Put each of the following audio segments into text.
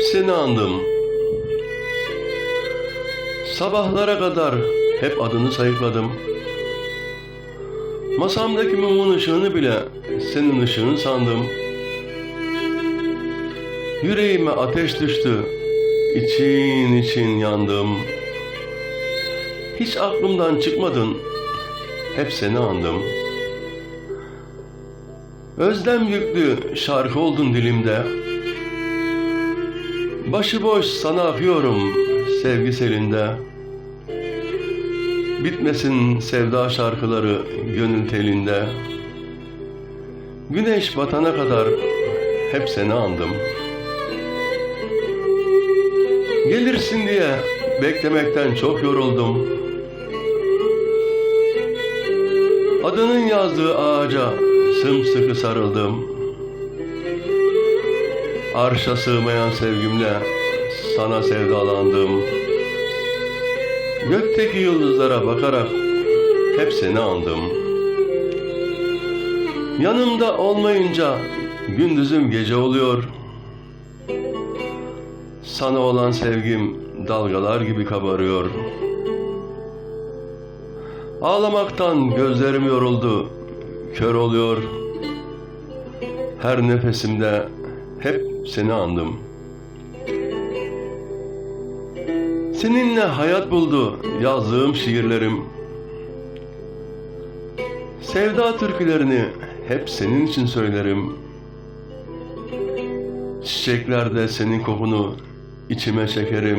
seni andım. Sabahlara kadar hep adını sayıkladım. Masamdaki mumun ışığını bile senin ışığın sandım. Yüreğime ateş düştü, için için yandım. Hiç aklımdan çıkmadın, hep seni andım. Özlem yüklü şarkı oldun dilimde. Başıboş sana akıyorum sevgi selinde. Bitmesin sevda şarkıları gönül telinde. Güneş batana kadar hep seni andım. Gelirsin diye beklemekten çok yoruldum. Adının yazdığı ağaca sımsıkı sarıldım. Arşa sığmayan sevgimle sana sevdalandım. Gökteki yıldızlara bakarak hep seni andım. Yanımda olmayınca gündüzüm gece oluyor. Sana olan sevgim dalgalar gibi kabarıyor. Ağlamaktan gözlerim yoruldu, kör oluyor. Her nefesimde hep seni andım. Seninle hayat buldu yazdığım şiirlerim. Sevda türkülerini hep senin için söylerim. Çiçeklerde senin kokunu içime çekerim.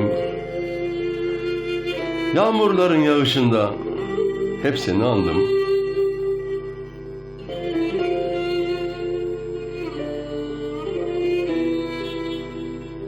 Yağmurların yağışında hep seni andım.